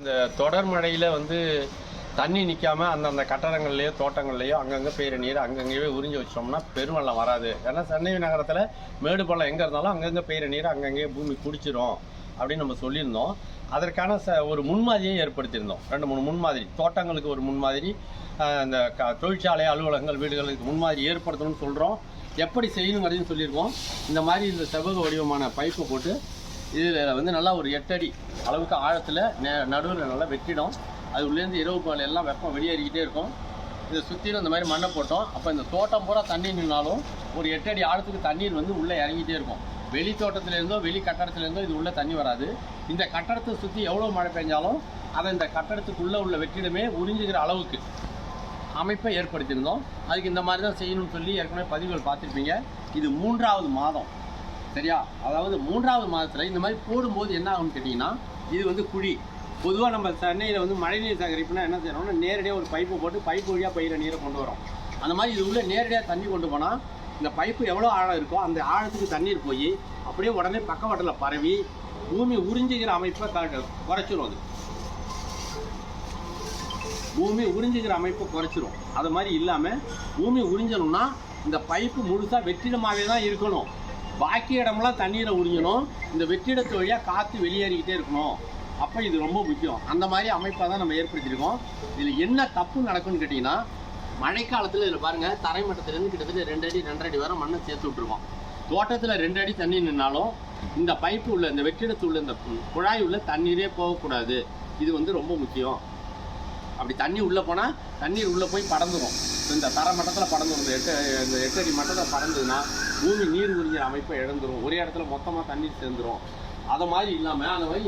இந்த தொடர் மழையில் வந்து தண்ணி நிற்காம அந்தந்த கட்டடங்கள்லையோ தோட்டங்கள்லையோ அங்கங்கே பெய்கிற நீர் அங்கங்கேயே உறிஞ்சி வச்சோம்னா பெருவெள்ளம் வராது. ஏன்னா சென்னை நகரத்தில் மேடு பள்ளம் எங்கே இருந்தாலும் அங்கங்கே பெய்கிற நீர் அங்கங்கேயே பூமி குடிச்சிரும் அப்படின்னு நம்ம சொல்லியிருந்தோம். அதற்கான ச ஒரு முன்மாதிரியை ஏற்படுத்தியிருந்தோம். ரெண்டு மூணு முன்மாதிரி. தோட்டங்களுக்கு ஒரு முன்மாதிரி. இந்த க தொழிற்சாலை அலுவலகங்கள் வீடுகளுக்கு முன்மாதிரி ஏற்படுத்தணும்னு சொல்கிறோம் எப்படி செய்யணுங்கிறதையும் சொல்லியிருக்கோம். இந்த மாதிரி இந்த செவ்வக வடிவமான பைப்பை போட்டு இதில் வந்து நல்லா ஒரு எட்டடி அளவுக்கு ஆழத்தில் நடுவில் நல்லா வெட்டிடும். அது உள்ளேருந்து இரவு பால் எல்லாம் வெப்பம் வெளியேறிக்கிட்டே இருக்கும். இதை சுற்றிலும் இந்த மாதிரி மண்ணை போட்டோம். அப்போ இந்த தோட்டம் பூரா தண்ணி நின்னாலும் ஒரு எட்டடி ஆழத்துக்கு தண்ணீர் வந்து உள்ளே இறங்கிட்டே இருக்கும். வெளி தோட்டத்துலேருந்தோ வெளி கட்டடத்துலேருந்தோ இது உள்ளே தண்ணி வராது. இந்த கட்டடத்தை சுற்றி எவ்வளோ மழை பெஞ்சாலும் அதை இந்த கட்டடத்துக்குள்ளே உள்ள வெற்றிடமே உறிஞ்சுக்கிற அளவுக்கு அமைப்பை ஏற்படுத்தியிருந்தோம். அதுக்கு இந்த மாதிரி தான் செய்யணும்னு சொல்லி ஏற்கனவே பதிவுகள் பார்த்துருப்பீங்க. இது மூன்றாவது மாதம். சரியா? அதாவது மூன்றாவது மாதத்தில் இந்த மாதிரி போடும்போது என்ன ஆகும்னு கேட்டிங்கன்னா இது வந்து குழி. பொதுவாக நம்ம சென்னையில் வந்து மழைநீர் சேகரிப்புனா என்ன செய்யணும்னா நேரடியாக ஒரு பைப்பு போட்டு பைப்பு வழியாக பயிர நீரை கொண்டு வரோம். அந்த மாதிரி இது உள்ள நேரடியாக தண்ணி கொண்டு போனால் இந்த பைப்பு எவ்வளோ ஆழம் இருக்கோ அந்த ஆழத்துக்கு தண்ணீர் போய் அப்படியே உடனே பக்கவாட்டில் பரவி பூமி உறிஞ்சிக்கிற அமைப்பை க- குறைச்சிரும் அது. பூமி உறிஞ்சிக்கிற அமைப்பை குறைச்சிரும். அது மாதிரி இல்லாமல் பூமி உறிஞ்சணும்னா இந்த பைப்பு முழுசாக வெற்றிடமாகவே தான் இருக்கணும். பாக்கி இடமெல்லாம் தண்ணீரை உறிஞ்சணும். இந்த வெற்றிடத்து வழியாக காற்று வெளியேறிக்கிட்டே இருக்கணும். அப்போ இது ரொம்ப முக்கியம். அந்த மாதிரி அமைப்பை தான் நம்ம ஏற்படுத்தியிருக்கோம். இதில் என்ன தப்பு நடக்கும்னு கேட்டிங்கன்னா மழைக்காலத்தில் இதில் பாருங்கள் தரைமட்டத்திலேருந்து கிட்டத்தட்ட ரெண்டு அடி ரெண்டரை அடி வரை மண்ணை சேர்த்து விட்ருக்கோம் தோட்டத்தில் ரெண்டு அடி தண்ணி நின்னாலும் இந்த பைப்பு உள்ள இந்த வெற்றிடத்து உள்ள இந்த குழாய் உள்ள தண்ணீரே போகக்கூடாது. இது வந்து ரொம்ப முக்கியம். அப்படி தண்ணி உள்ளே போனால் தண்ணீர் உள்ளே போய் படந்துடும் இந்த தர மட்டத்தில் படந்துடும் இந்த எட்டு இந்த எட்டு அடி மட்டத்தில் பறந்ததுன்னா பூமி நீர் உறிஞ்சிற அமைப்பை இழந்துரும். ஒரே இடத்துல மொத்தமாக தண்ணீர் சேர்ந்துடும் அதை மாதிரி இல்லாமல் அந்த மாதிரி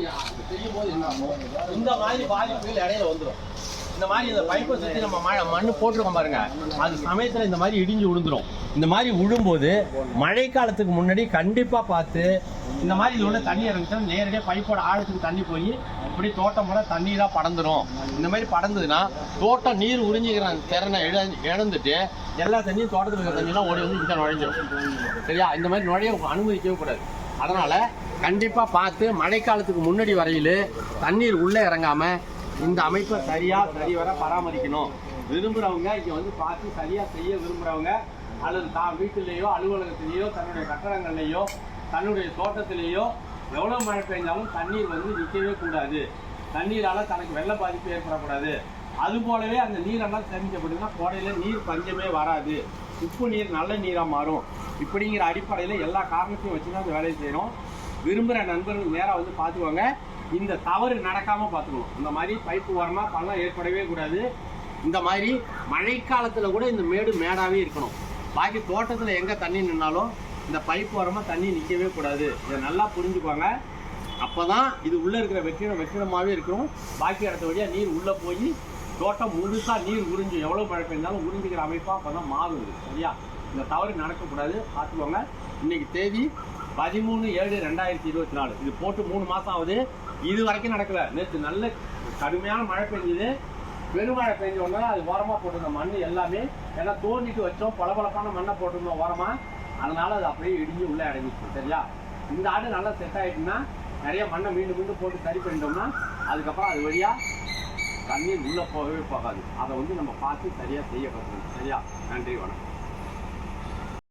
செய்யும் போது என்ன இந்த மாதிரி பாதிப்புகள் இடையில வந்துடும் இந்த மாதிரி இந்த பைப்பை சுற்றி நம்ம மழை மண் போட்டிருக்கோம் பாருங்க. அது சமயத்தில் இந்த மாதிரி இடிஞ்சு விழுந்துரும் இந்த மாதிரி விழும்போது மழை காலத்துக்கு முன்னாடி கண்டிப்பாக பார்த்து இந்த மாதிரி இது உள்ள தண்ணி இறங்குச்சுன்னா நேரடியாக பைப்போட ஆழத்துக்கு தண்ணி போய் இப்படி தோட்டம் பூரா தண்ணீராக படந்துடும் இந்த மாதிரி படந்ததுன்னா தோட்டம் நீர் உறிஞ்சிக்கிற திறனை இழ- இழந்துட்டு எல்லா தண்ணியும் தோட்டத்தில் இருக்கிற தண்ணியெல்லாம் ஓடி வந்து நுழைஞ்சிடும் சரியா? இந்த மாதிரி நுழைய அனுமதிக்கவே கூடாது. அதனால் கண்டிப்பாக பார்த்து மழைக்காலத்துக்கு முன்னாடி வரையில் தண்ணீர் உள்ளே இறங்காமல் இந்த அமைப்பை சரியா சரிவர பராமரிக்கணும். விரும்புறவங்க இங்க வந்து பார்த்து சரியா செய்ய விரும்புறவங்க அல்லது தான் வீட்டிலேயோ அலுவலகத்திலேயோ தன்னுடைய கட்டடங்கள்லேயோ தன்னுடைய தோட்டத்திலேயோ எவ்வளவு மழை பெய்ஞ்சாலும் தண்ணீர் வந்து நிற்கவே கூடாது. தண்ணீரால தனக்கு வெள்ள பாதிப்பு ஏற்படக்கூடாது. அது போலவே அந்த நீரெல்லாம் சேமிக்கப்படுதுன்னா கோடையில நீர் பஞ்சமே வராது. உப்பு நீர் நல்ல நீரா மாறும். இப்படிங்கிற அடிப்படையில எல்லா காரணத்தையும் வச்சு தான் அந்த வேலையை செய்யணும். விரும்புகிற நண்பர்கள் நேராக வந்து பார்த்துக்கோங்க. இந்த தவறு நடக்காமல் பார்த்துக்கணும். இந்த மாதிரி பைப்பு ஓரமாக பள்ளம் ஏற்படவே கூடாது. இந்த மாதிரி மழைக்காலத்தில் கூட இந்த மேடு மேடாகவே இருக்கணும். பாக்கி தோட்டத்தில் எங்கே தண்ணி நின்னாலும் இந்த பைப்பு ஓரமாக தண்ணி நிற்கவே கூடாது. இதை நல்லா புரிஞ்சுக்கோங்க. அப்பதான் இது உள்ளே இருக்கிற வெற்றிடம் வெற்றிடமாகவே இருக்கும். பாக்கி இடத்த வழியாக நீர் உள்ளே போய் தோட்டம் முழுசாக நீர் உறிஞ்சு எவ்வளோ மழை பெய்ஞ்சாலும் உறிஞ்சிக்கிற அமைப்பாக அப்போ தான் மாறுது. சரியா? இந்த தவறு நடக்கக்கூடாது. பார்த்துக்கோங்க. இன்னைக்கு தேதி பதிமூணு ஏழு ரெண்டாயிரத்தி இருபத்தி நாலு. இது போட்டு மூணு மாதம் ஆகுது. இது வரைக்கும் நடக்கல. நேற்று நல்ல கடுமையான மழை பெஞ்சது. பெருமழை பெஞ்ச உடனே அது ஓரமாக போட்டிருந்த மண் எல்லாமே ஏன்னா தோண்டிட்டு வச்சோம். பளபளப்பான மண்ணை போட்டிருந்தோம் ஓரமாக அதனால அது அப்படியே இடிஞ்சு உள்ளே அடங்கிச்சு சரியா? இந்த ஆடு நல்லா செட் ஆகிட்டுன்னா நிறைய மண்ணை மீண்டும் மீண்டும் போட்டு சரி பண்ணிட்டோம்னா அதுக்கப்புறம் அது வழியாக தண்ணீர் உள்ளே போகவே போகாது. அதை வந்து நம்ம பார்த்து சரியாக செய்ய கற்றுக்கணும் சரியா? நன்றி வணக்கம்.